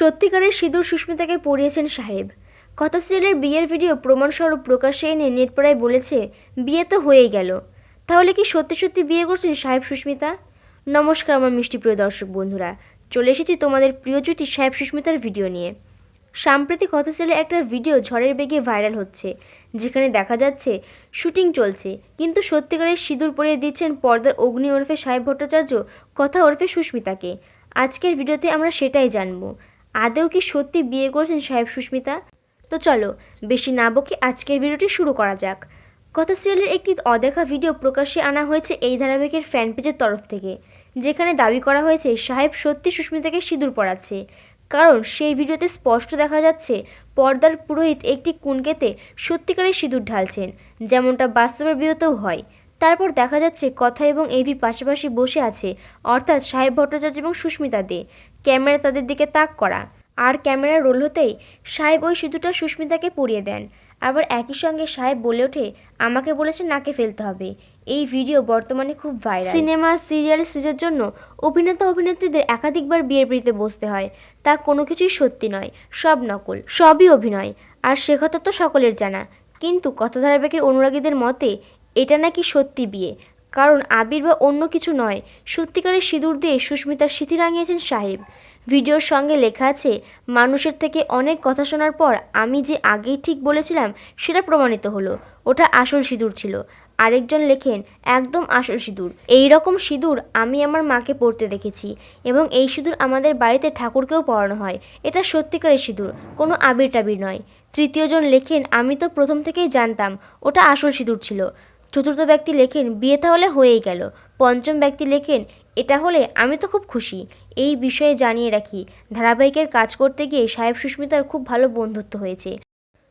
সত্যিকারের সিঁদুর সুস্মিতাকে পরিয়েছেন সাহেব। কথা সিরিয়ালের বিয়ের ভিডিও প্রমাণস্বরূপ প্রকাশ্যে এনে নেটপাড়ায় বলেছে, বিয়ে তো হয়েই গেল। তাহলে কি সত্যি সত্যি বিয়ে করছেন সাহেব সুস্মিতা? নমস্কার আমার মিষ্টি প্রিয় দর্শক বন্ধুরা, চলে এসেছি তোমাদের প্রিয় জুটি সাহেব সুস্মিতার ভিডিও নিয়ে। সাম্প্রতিক ছিল একটা ভিডিও ঝড়ের বেগে ভাইরাল হচ্ছে, যেখানে দেখা যাচ্ছে, শুটিং চলছে, কিন্তু সত্যিকারের সিঁদুর পরিয়ে দিচ্ছেন পর্দার অগ্নি ওরফে সাহেব ভট্টাচার্য, কথা ওরফে সুস্মিতাকে। আজকের ভিডিওতে আমরা সেটাই জানব। আদেও কি সত্যি বিয়ে করেছেন সাহেব সুস্মিতা? তো চলো, বেশি না বকে আজকের ভিডিওটি শুরু করা যাক। কথা সিরিয়ালের একটি অদেখা ভিডিও প্রকাশ্যে আনা হয়েছে এই ধারাবাহিকের ফ্যান পেজের তরফ থেকে, যেখানে দাবি করা হয়েছে সাহেব সত্যি সুস্মিতাকে সিঁদুর পরাচ্ছে। কারণ সেই ভিডিওতে স্পষ্ট দেখা যাচ্ছে, পর্দার পুরোহিত একটি কুনকেতে সত্যিকারের সিঁদুর ঢালছেন, যেমনটা বাস্তবের বিয়েতেও হয়। তারপর দেখা যাচ্ছে, কথা এবং এভি পাশাপাশি বসে আছে, অর্থাৎ সাহেব ভট্টাচার্য এবং সুস্মিতা দে। ক্যামেরা তাদের দিকে তাক করা। আর ক্যামেরা রোল হতেই সাহেব ওই সিঁদুরটা সুস্মিতাকে পরিয়ে দেন। আবার একই সঙ্গে সাহেব বলে ওঠে, আমাকে বলেছে নাকে ফেলতে হবে। এই ভিডিও বর্তমানে খুব ভাইরাল। সিনেমা, সিরিয়াল সিরিজের জন্য অভিনেতা, অভিনেত্রীদের একাধিকবার বিয়ের পিড়িতে বসতে হয়। তা কোনো কিছুই সত্যি নয়, সব নকল, সবই অভিনয়। আর সে কথা তো সকলের জানা। কিন্তু কথা ধারাবাহিকের অনুরাগীদের মতে, এটা নাকি সত্যি বিয়ে? কারণ আবির বা অন্য কিছু নয়। সত্যিকারের সিঁদুর দিয়ে সুস্মিতার স্মৃতি রাঙিয়েছেন সাহেব। ভিডিওর সঙ্গে লেখা আছে, মানুষের থেকে অনেক কথা শোনার পর আমি যে আগেই ঠিক বলেছিলাম, সেটা প্রমাণিত হলো। ওটা আসল সিঁদুর ছিল। আরেকজন লেখেন, একদম আসল সিঁদুর। এই রকম সিঁদুর আমি আমার মাকে পরতে দেখেছি এবং এই সিঁদুর আমাদের বাড়িতে ঠাকুরকেও পরানো হয়। এটা সত্যিকারের সিঁদুর, কোনো আবির টাবির নয়। তৃতীয়জন লেখেন, আমি তো প্রথম থেকেই জানতাম, ওটা আসল সিঁদুর ছিল। চতুর্থ ব্যক্তি লেখেন, বিয়ে তাহলে হয়েই গেল। পঞ্চম ব্যক্তি লেখেন, এটা হলে আমি তো খুব খুশি। এই বিষয়ে জানিয়ে রাখি, ধারাবাহিকের কাজ করতে গিয়ে সাহেব সুস্মিতার খুব ভালো বন্ধুত্ব হয়েছে।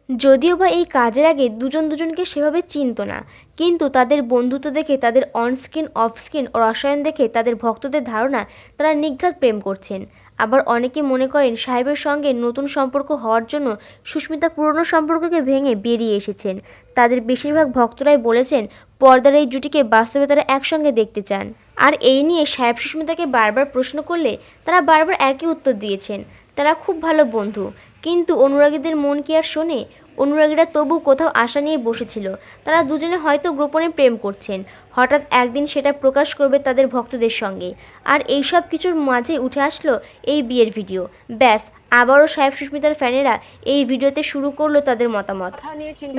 যদিও বা এই কাজের আগে দুজন দুজনকে সেভাবে চিনত না, কিন্তু তাদের বন্ধুত্ব দেখে, তাদের অনস্ক্রিন অফস্ক্রিন রসায়ন দেখে, তাদের ভক্তদের ধারণা, তারা নিঘাত প্রেম করছেন। আবার অনেকে মনে করেন সাহেবের সঙ্গে নতুন সম্পর্ক হওয়ার জন্য সুস্মিতা পুরনো সম্পর্ককে ভেঙে বেরিয়ে এসেছেন। তাদের বেশিরভাগ ভক্তরাই বলেছেন, পর্দার এই জুটিকে বাস্তবে তারা একসঙ্গে দেখতে চান। আর এই নিয়ে সাহেব সুস্মিতাকে বারবার প্রশ্ন করলে তারা বারবার একই উত্তর দিয়েছেন। তারা খুব ভালো বন্ধু, কিন্তু অনুরাগীদের মন কি আর শোনে? অনুরাগীরা তবু কোথাও আশা নিয়ে বসেছিল। তারা দুজনে হয়তো গোপনে প্রেম করছেন। হঠাৎ একদিন সেটা প্রকাশ করবে তাদের ভক্তদের সঙ্গে। আর এই সব কিছুর মাঝে উঠে আসলো এই বিয়ের ভিডিও। ব্যাস, আবারও সাহেব সুস্মিতার ফ্যানেরা এই ভিডিওতে শুরু করল তাদের মতামত।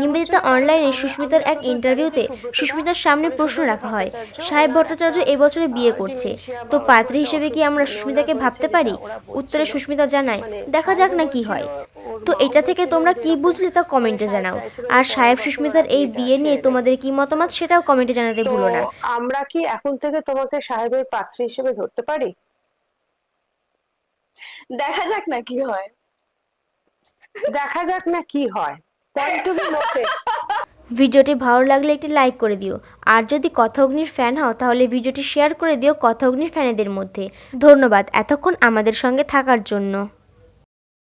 নিবেদিতা অনলাইনে সুস্মিতার এক ইন্টারভিউতে সুস্মিতার সামনে প্রশ্ন রাখা হয়, সাহেব ভট্টাচার্য এবছরে বিয়ে করছে। তো পাত্রী হিসেবে কি আমরা সুস্মিতাকে ভাবতে পারি? উত্তরে সুস্মিতা জানায়, দেখা যাক না কি হয়। তো এটা থেকে তোমরা কি বুঝলে তা কমেন্টে জানাও। আর সাহেব সুস্মিতার এই বিয়ে নিয়ে তোমাদের কি মতামত সেটাও কমেন্টে জানাতে ভুলো না। আমরা কি এখন থেকে তোমাকে সাহেবের পাত্রী হিসেবে ধরতে পারি? দেখা যাক না কি হয়। দেখা যাক না কি হয়। পয়েন্ট টু বি নোটেড ভিডিওটি ভালো লাগলে একটি লাইক করে দিও। আর যদি কথাগ্নির ফ্যান হও তাহলে ভিডিওটি শেয়ার করে দিও কথা অগ্নির ফ্যানেদের মধ্যে। ধন্যবাদ এতক্ষণ আমাদের সঙ্গে থাকার জন্য।